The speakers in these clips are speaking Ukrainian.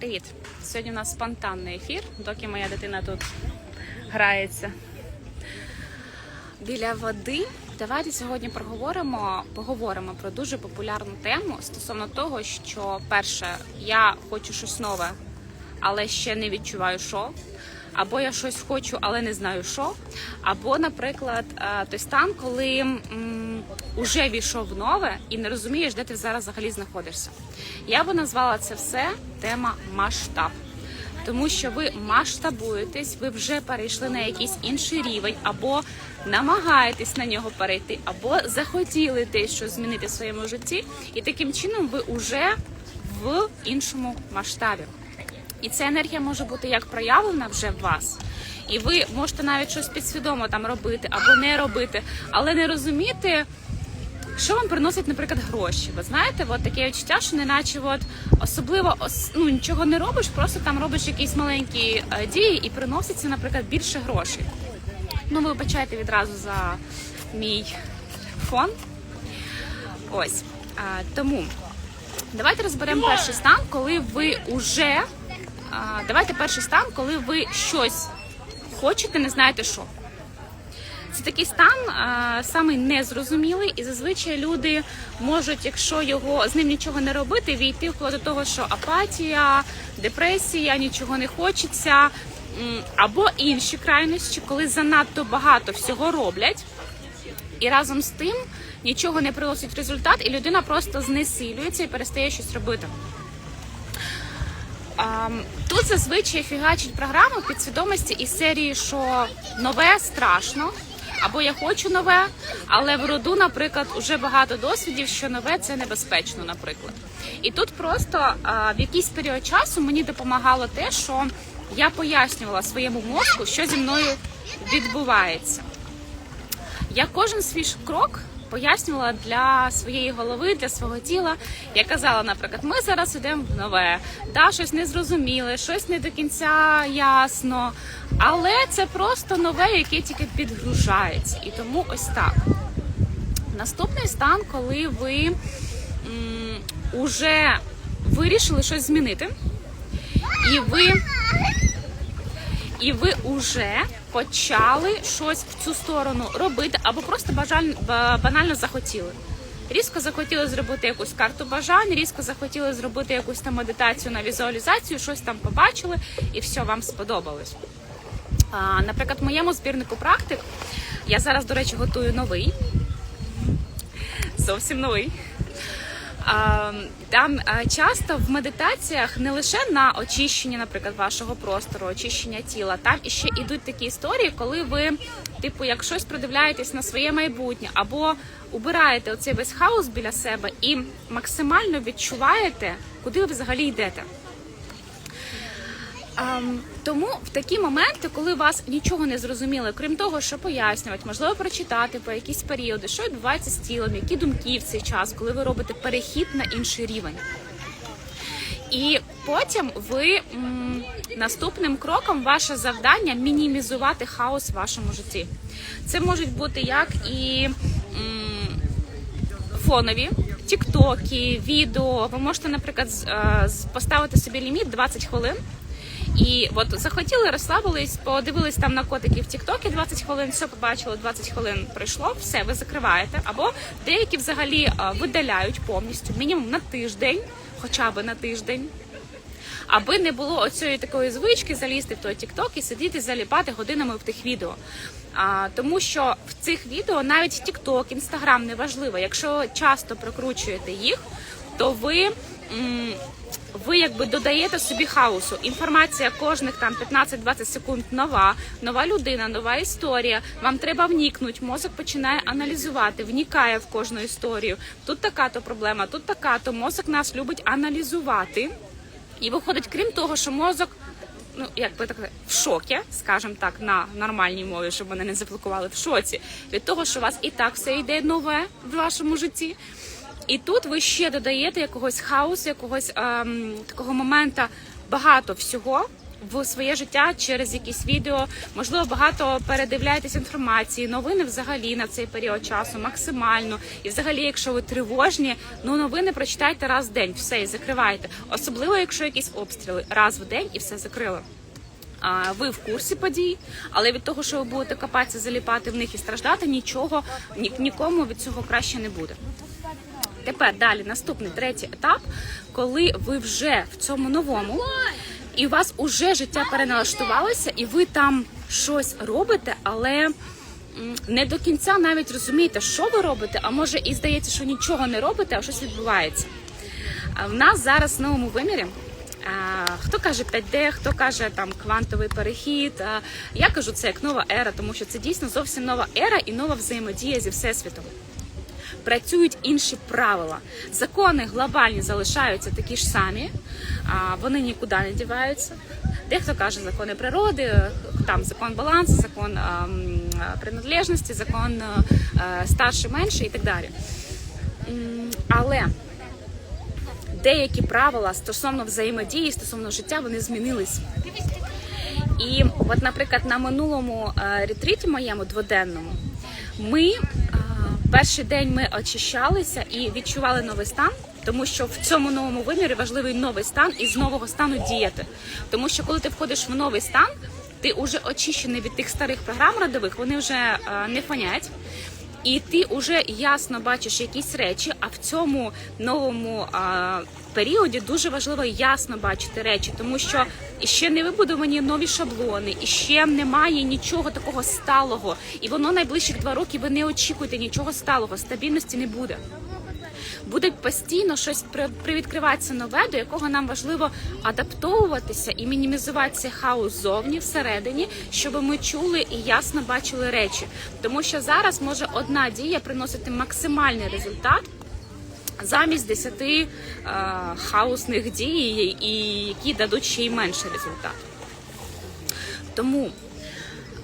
Привіт! Сьогодні у нас спонтанний ефір, доки моя дитина тут грається біля води. Давайте сьогодні проговоримо, поговоримо про дуже популярну тему стосовно того, що перше, я хочу щось нове, але ще не відчуваю, що. Або я щось хочу, але не знаю що. Або, наприклад, е, той стан, коли м, уже війшов нове і не розумієш, де ти зараз взагалі знаходишся. Я би назвала це все тема масштаб. Тому що ви масштабуєтесь, ви вже перейшли на якийсь інший рівень, або намагаєтесь на нього перейти, або захотіли те, що змінити в своєму житті, і таким чином ви вже в іншому масштабі. І ця енергія може бути як проявлена вже в вас. І ви можете навіть щось підсвідомо там робити або не робити, але не розуміти, що вам приносить, наприклад, гроші. Ви знаєте, от таке відчуття, що неначе от особливо ну, нічого не робиш, просто там робиш якісь маленькі е, дії і приноситься, наприклад, більше грошей. Ну, ви вибачайте відразу за мій фон. Ось. Тому давайте розберемо перший стан, коли ви уже. Давайте перший стан, коли ви щось хочете, не знаєте що. Це такий стан а, самий незрозумілий, і зазвичай люди можуть, якщо його з ним нічого не робити, війти вплоть до того, що апатія, депресія, нічого не хочеться, або інші крайності, коли занадто багато всього роблять, і разом з тим нічого не приносить результат, і людина просто знесилюється і перестає щось робити. Тут зазвичай фігачить програма в підсвідомості із серії, що нове страшно, або я хочу нове, але в роду, наприклад, уже багато досвідів, що нове це небезпечно, наприклад. І тут просто а, в якийсь період часу мені допомагало те, що я пояснювала своєму мозку, що зі мною відбувається. Я кожен свій крок пояснювала для своєї голови, для свого тіла. Я казала, наприклад, ми зараз йдемо в нове, да, щось незрозуміле, щось не до кінця ясно. Але це просто нове, яке тільки підгружається. І тому ось так. Наступний стан, коли ви м, уже вирішили щось змінити, і ви і ви вже почали щось в цю сторону робити, або просто бажаль, банально захотіли. Різко захотіли зробити якусь карту бажань, різко захотіли зробити якусь там медитацію на візуалізацію, щось там побачили, і все вам сподобалось. А, наприклад, в моєму збірнику практик я зараз, до речі, готую новий, зовсім новий. А, Там часто в медитаціях не лише на очищення, наприклад, вашого простору, очищення тіла, там іще ідуть такі історії, коли ви, типу, як щось придивляєтесь на своє майбутнє, або убираєте оцей весь хаос біля себе і максимально відчуваєте, куди ви взагалі йдете. Ем, тому в такі моменти, коли вас нічого не зрозуміло, крім того, що пояснювати, можливо, прочитати про якісь періоди, що відбувається з тілом, які думки в цей час, коли ви робите перехід на інший рівень. І потім ви м, наступним кроком ваше завдання мінімізувати хаос в вашому житті. Це можуть бути як і м, фонові. Тіктоки, відео. Ви можете, наприклад, з- е, з- поставити собі ліміт 20 хвилин. І от захотіли, розслабились, подивились там на котиків в Тіктокі 20 хвилин, все побачили, 20 хвилин пройшло, все, ви закриваєте. Або деякі взагалі е, видаляють повністю, мінімум на тиждень, хоча б на тиждень. Аби не було оцієї такої звички залізти в той Тікток і сидіти заліпати годинами в тих відео. А, тому що в цих відео навіть Тікток, Інстаграм не важливо. Якщо часто прокручуєте їх, то ви. м, ви якби додаєте собі хаосу. Інформація кожних там 15-20 секунд нова, нова людина, нова історія. Вам треба вникнути. Мозок починає аналізувати, вникає в кожну історію. Тут така то проблема, тут така то мозок нас любить аналізувати. І виходить, крім того, що мозок, ну як би так в шокі, скажімо так, на нормальній мові, щоб мене не заблокували в шоці від того, що у вас і так все йде нове в вашому житті. І тут ви ще додаєте якогось хаосу, якогось ем, такого момента багато всього, в своє життя через якісь відео. Можливо, багато передивляєтесь інформації, новини взагалі на цей період часу, максимально. І взагалі, якщо ви тривожні, ну новини прочитайте раз в день, все і закривайте. Особливо, якщо якісь обстріли раз в день і все закрили. А, ви в курсі подій, але від того, що ви будете копатися, заліпати в них і страждати, нічого ні, нікому від цього краще не буде. Тепер далі наступний третій етап, коли ви вже в цьому новому, і у вас уже життя переналаштувалося, і ви там щось робите, але не до кінця навіть розумієте, що ви робите, а може і здається, що нічого не робите, а щось відбувається. В нас зараз в новому вимірі. Хто каже 5D, хто каже там квантовий перехід. Я кажу це як нова ера, тому що це дійсно зовсім нова ера і нова взаємодія зі всесвітом працюють інші правила. Закони глобальні залишаються такі ж самі, вони нікуди не діваються. Дехто каже закони природи, там закон балансу, закон приналежності, закон старший менший і так далі. Але деякі правила стосовно взаємодії, стосовно життя, вони змінились. І от, наприклад, на минулому е, ретріті моєму дводенному ми перший день ми очищалися і відчували новий стан. Тому що в цьому новому вимірі важливий новий стан і з нового стану діяти. Тому що коли ти входиш в новий стан, ти вже очищений від тих старих програм родових, вони вже е, не фонять. І ти вже ясно бачиш якісь речі, а в цьому новому а, періоді дуже важливо ясно бачити речі, тому що ще не вибудовані нові шаблони, і ще немає нічого такого сталого. І воно найближчих два роки ви не очікуєте нічого сталого, стабільності не буде. Буде постійно щось при- привідкриватися нове, до якого нам важливо адаптовуватися і мінімізувати цей хаос зовні всередині, щоб ми чули і ясно бачили речі. Тому що зараз може одна дія приносити максимальний результат. Замість 10 е, хаосних дій, і які дадуть ще й менший результат. Тому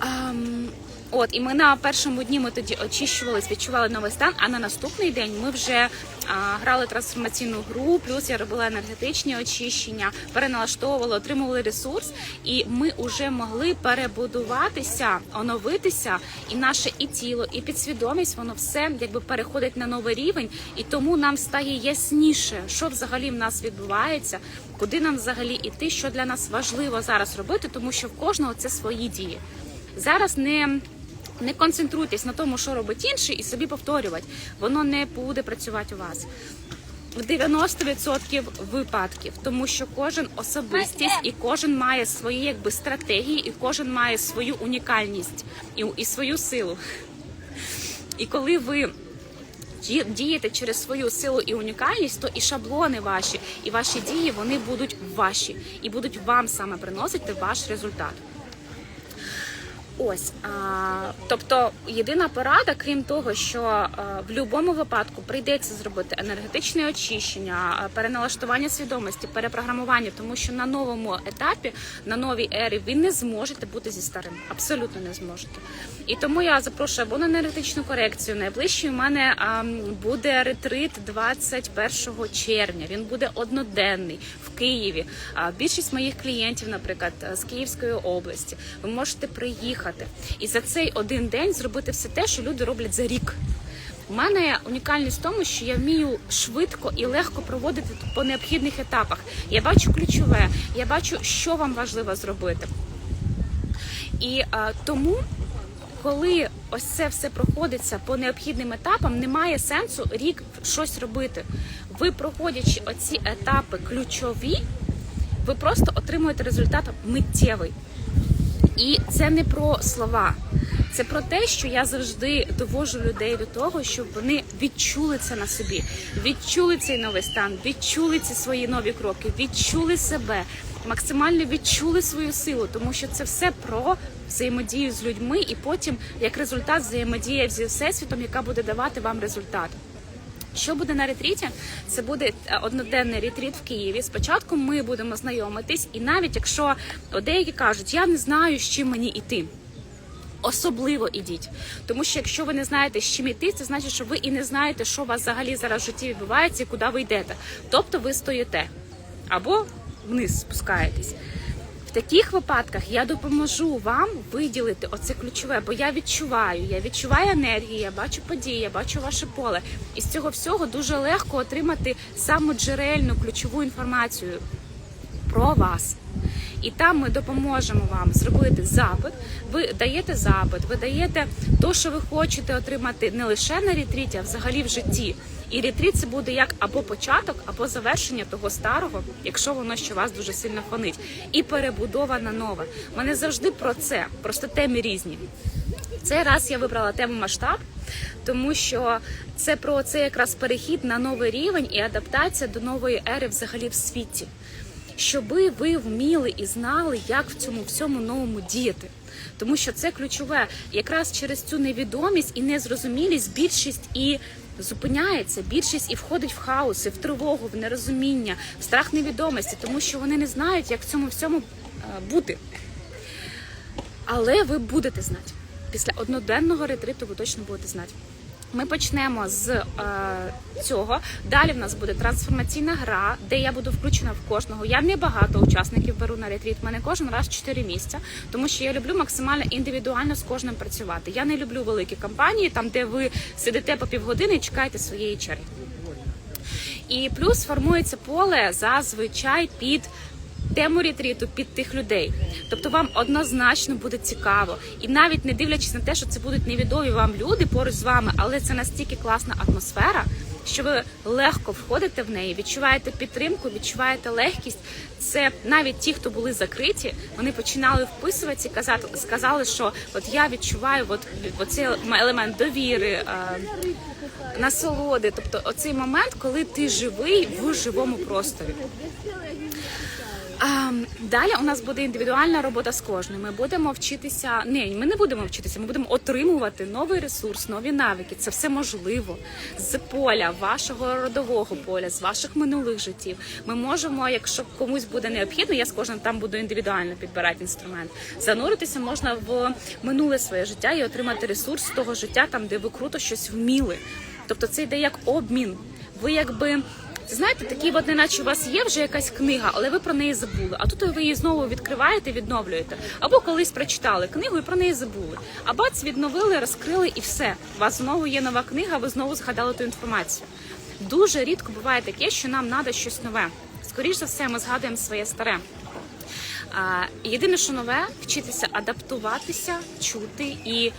Ем, от, і ми на першому дні ми тоді очищувались, відчували новий стан. А на наступний день ми вже а, грали трансформаційну гру, плюс я робила енергетичні очищення, переналаштовувала, отримували ресурс, і ми вже могли перебудуватися, оновитися, і наше і тіло, і підсвідомість, воно все якби переходить на новий рівень, і тому нам стає ясніше, що взагалі в нас відбувається, куди нам взагалі іти, що для нас важливо зараз робити, тому що в кожного це свої дії. Зараз не, не концентруйтесь на тому, що робить інший, і собі повторювати. Воно не буде працювати у вас. В 90% випадків, тому що кожен особистість і кожен має свої якби стратегії, і кожен має свою унікальність і, і свою силу. І коли ви дієте через свою силу і унікальність, то і шаблони ваші, і ваші дії вони будуть ваші і будуть вам саме приносити ваш результат. Ось, а, тобто єдина порада, крім того, що а, в будь-якому випадку прийдеться зробити енергетичне очищення, переналаштування свідомості, перепрограмування, тому що на новому етапі, на новій ері, ви не зможете бути зі старим, абсолютно не зможете. І тому я запрошую або на енергетичну корекцію. Найближчий у мене а, буде ретрит 21 червня. Він буде одноденний в Києві. А, більшість моїх клієнтів, наприклад, з Київської області, ви можете приїхати і за цей один день зробити все те, що люди роблять за рік. У мене унікальність в тому, що я вмію швидко і легко проводити по необхідних етапах. Я бачу ключове, я бачу, що вам важливо зробити. І а, тому, коли ось це все проходиться по необхідним етапам, немає сенсу рік щось робити. Ви проходячи оці етапи ключові, ви просто отримуєте результат миттєвий. І це не про слова, це про те, що я завжди довожу людей до того, щоб вони відчули це на собі, відчули цей новий стан, відчули ці свої нові кроки, відчули себе, максимально відчули свою силу, тому що це все про взаємодію з людьми, і потім як результат взаємодія зі всесвітом, яка буде давати вам результат. Що буде на ретріті? Це буде е, одноденний ретріт в Києві. Спочатку ми будемо знайомитись, і навіть якщо деякі кажуть, я не знаю, з чим мені йти. Особливо ідіть, тому що якщо ви не знаєте, з чим іти, це значить, що ви і не знаєте, що у вас взагалі зараз в житті відбувається і куди ви йдете. Тобто ви стоїте або вниз спускаєтесь. В таких випадках я допоможу вам виділити оце ключове, бо я відчуваю, я відчуваю енергію, я бачу події, я бачу ваше поле. І з цього всього дуже легко отримати саму джерельну ключову інформацію про вас. І там ми допоможемо вам зробити запит. Ви даєте запит, ви даєте те, що ви хочете отримати не лише на ретріті, а взагалі в житті. І ретріт це буде як або початок, або завершення того старого, якщо воно ще вас дуже сильно фонить, і перебудова на нове. Мене завжди про це, просто теми різні. Цей раз я вибрала тему масштаб, тому що це про це якраз перехід на новий рівень і адаптація до нової ери взагалі в світі. Щоби ви вміли і знали, як в цьому всьому новому діяти. Тому що це ключове, якраз через цю невідомість і незрозумілість більшість і зупиняється, більшість і входить в хаос, і в тривогу, в нерозуміння, в страх невідомості, тому що вони не знають, як в цьому всьому е, бути. Але ви будете знати. Після одноденного ретриту ви точно будете знати. Ми почнемо з е, цього. Далі в нас буде трансформаційна гра, де я буду включена в кожного. Я не багато учасників беру на ретріт. в Мене кожен раз 4 місця, тому що я люблю максимально індивідуально з кожним працювати. Я не люблю великі кампанії, там де ви сидите по півгодини і чекаєте своєї черги. І плюс формується поле зазвичай під тему ретріту під тих людей. Тобто вам однозначно буде цікаво. І навіть не дивлячись на те, що це будуть невідомі вам люди поруч з вами, але це настільки класна атмосфера, що ви легко входите в неї, відчуваєте підтримку, відчуваєте легкість. Це навіть ті, хто були закриті, вони починали вписуватися казати, сказали, що от я відчуваю от, оцей елемент довіри. е, Насолоди, тобто оцей момент, коли ти живий в живому просторі. А, далі у нас буде індивідуальна робота з кожним. Ми будемо вчитися. Ні, ми не будемо вчитися. Ми будемо отримувати новий ресурс, нові навики. Це все можливо з поля вашого родового поля, з ваших минулих життів. Ми можемо, якщо комусь буде необхідно, я з кожним там буду індивідуально підбирати інструмент. Зануритися можна в минуле своє життя і отримати ресурс того життя, там де ви круто щось вміли. Тобто це йде як обмін. Ви якби. Знаєте, такі от, неначе у вас є вже якась книга, але ви про неї забули. А тут ви її знову відкриваєте, відновлюєте. Або колись прочитали книгу і про неї забули. А бац, відновили, розкрили і все. У вас знову є нова книга, ви знову згадали ту інформацію. Дуже рідко буває таке, що нам треба щось нове. Скоріше за все, ми згадуємо своє старе. Єдине, що нове, вчитися адаптуватися, чути і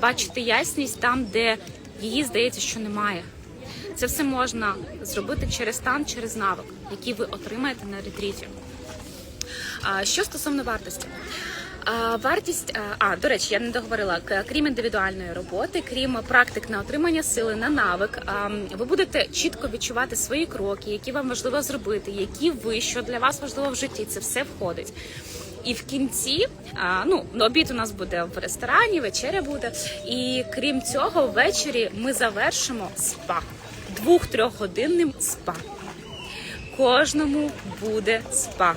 бачити ясність там, де її здається, що немає. Це все можна зробити через стан, через навик, який ви отримаєте на ретріті. Що стосовно вартості. Вартість, а, а до речі, я не договорила. Крім індивідуальної роботи, крім практик на отримання сили, на навик, ви будете чітко відчувати свої кроки, які вам важливо зробити, які ви, що для вас важливо в житті. Це все входить. І в кінці, ну обід у нас буде в ресторані, вечеря буде. І крім цього, ввечері ми завершимо спа двох-трьохгодинним спа. Кожному буде спа.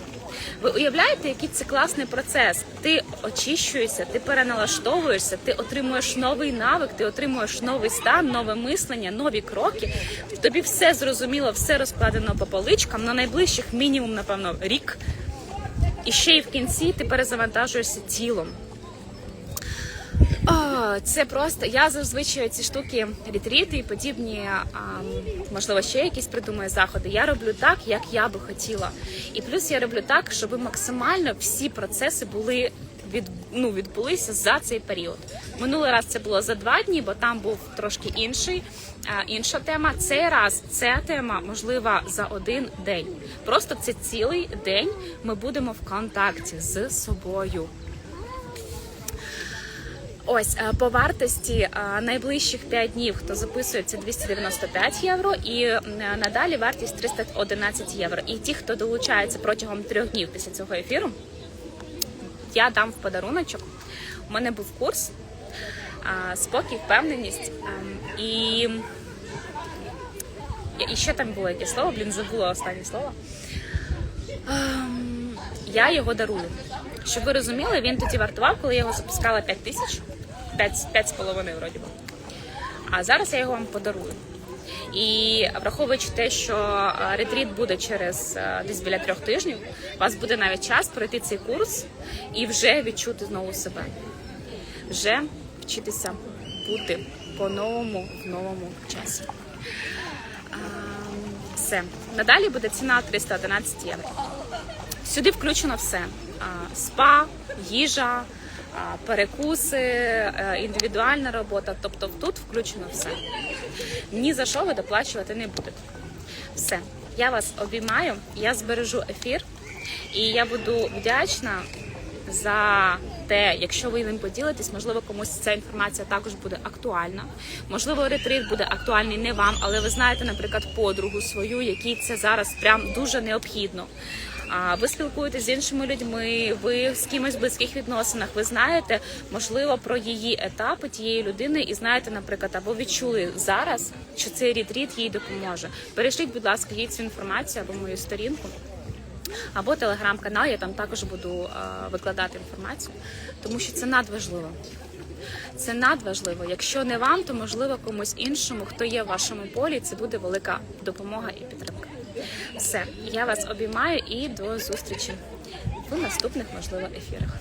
Ви уявляєте, який це класний процес? Ти очищуєшся, ти переналаштовуєшся, ти отримуєш новий навик, ти отримуєш новий стан, нове мислення, нові кроки. Тобі все зрозуміло, все розкладено по поличкам на найближчих мінімум, напевно, рік. І ще й в кінці ти перезавантажуєшся тілом. Це просто я зазвичай ці штуки ретріти і подібні, можливо, ще якісь придумаю заходи. Я роблю так, як я би хотіла. І плюс я роблю так, щоб максимально всі процеси були від ну відбулися за цей період. Минулий раз це було за два дні, бо там був трошки інший, інша тема. Цей раз ця тема можлива за один день. Просто це цілий день. Ми будемо в контакті з собою. Ось е, по вартості е, найближчих 5 днів, хто записується 295 євро, і е, надалі вартість 311 євро. І ті, хто долучається протягом трьох днів після цього ефіру, я дам в подаруночок. У мене був курс спокій, впевненість ем, і. І ще там було яке слово, блін, забула останнє слово. Ем, я його дарую. Щоб ви розуміли, він тоді вартував, коли я його запускала 5 тисяч, 5, 5 з половиною вроді би. А зараз я його вам подарую. І враховуючи те, що е, ретріт буде через е, десь біля трьох тижнів, у вас буде навіть час пройти цей курс і вже відчути знову себе, вже вчитися бути по-новому в новому часі. Все. Надалі буде ціна 311 євро. Сюди включено все: спа, їжа, перекуси, е, індивідуальна робота. Тобто тут включено все. Ні за що ви доплачувати не будете. Все, я вас обіймаю, я збережу ефір, і я буду вдячна за те, якщо ви ним поділитесь, можливо, комусь ця інформація також буде актуальна. Можливо, ретрит буде актуальний не вам, але ви знаєте, наприклад, подругу свою, якій це зараз прям дуже необхідно. А ви спілкуєтесь з іншими людьми, ви з кимось в близьких відносинах. Ви знаєте, можливо, про її етапи тієї людини, і знаєте, наприклад, або відчули зараз, що цей ретріт їй допоможе. Перешліть, будь ласка, їй цю інформацію або мою сторінку. Або телеграм-канал, я там також буду е, викладати інформацію, тому що це надважливо. Це надважливо. Якщо не вам, то можливо комусь іншому, хто є в вашому полі, це буде велика допомога і підтримка. Все, я вас обіймаю і до зустрічі в наступних можливо ефірах.